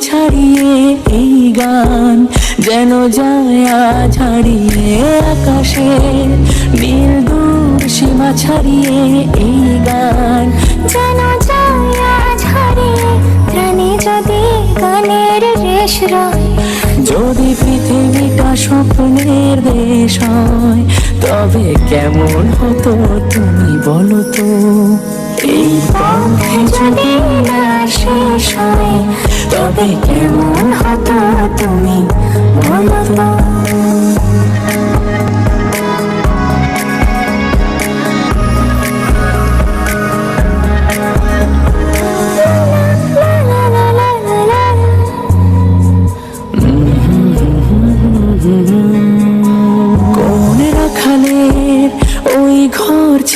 ছাড়িয়ে এই গান যেন যায় হারিয়ে আকাশে। নীল দূর সীমা ছাড়িয়ে এই গান যেন যায় হারিয়ে। প্রাণে যদি গানের রেশ যদি পৃথিবীটা স্বপ্নের দেশ হয়, তবে কেমন হতো তুমি বলো তো? এই পথে যদি কেমন হতো তুমি?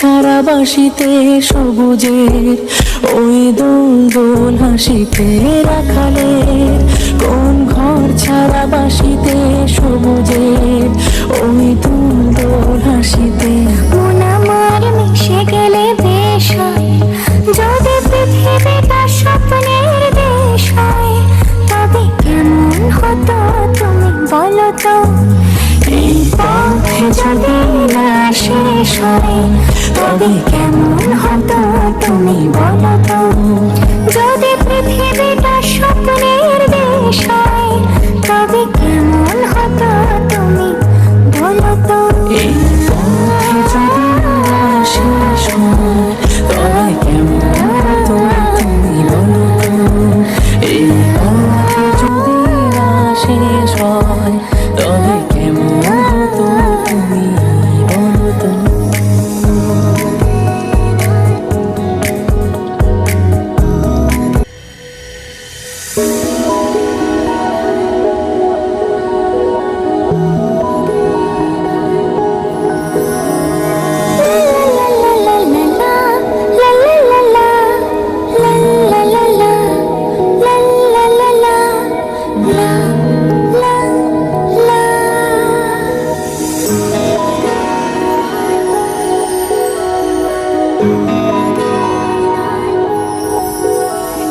ঘর ছাড়া বাসিতে সবুজের ওই দোল দোল হাসিতে রাখালের কোন ঘর ছাড়া বাসিতে সবুজের ওই দোল দোল হাসিতে আমার মিশে গেলে বেশ হয় যদি পৃথিবীটা স্বপ্নের দেশ হয় তবে কেমন হতো তুমি বলো তো? এই পথে যদি না শেষ হয় তবে কেমন হতো তুমি বলো তো। যদি পৃথিবীটা স্বপ্নের দেশ হয় তবে কেমন হতো তুমি বলো তো। এই যদি শেষ হয়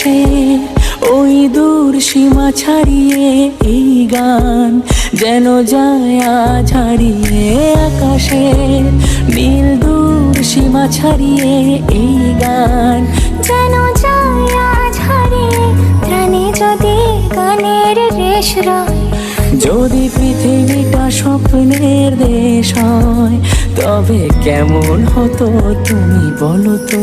আকাশে ওই দূর সীমা ছাড়িয়ে এই গান যেন যায় হারিয়ে আকাশে। নীল দূর সীমা ছাড়িয়ে এই গান যেন যায় ছাড়িয়ে প্রাণে যদি গানের রেশ যদি পৃথিবীটা স্বপ্নের দেশ হয়, তবে কেমন হতো তুমি বলো তো?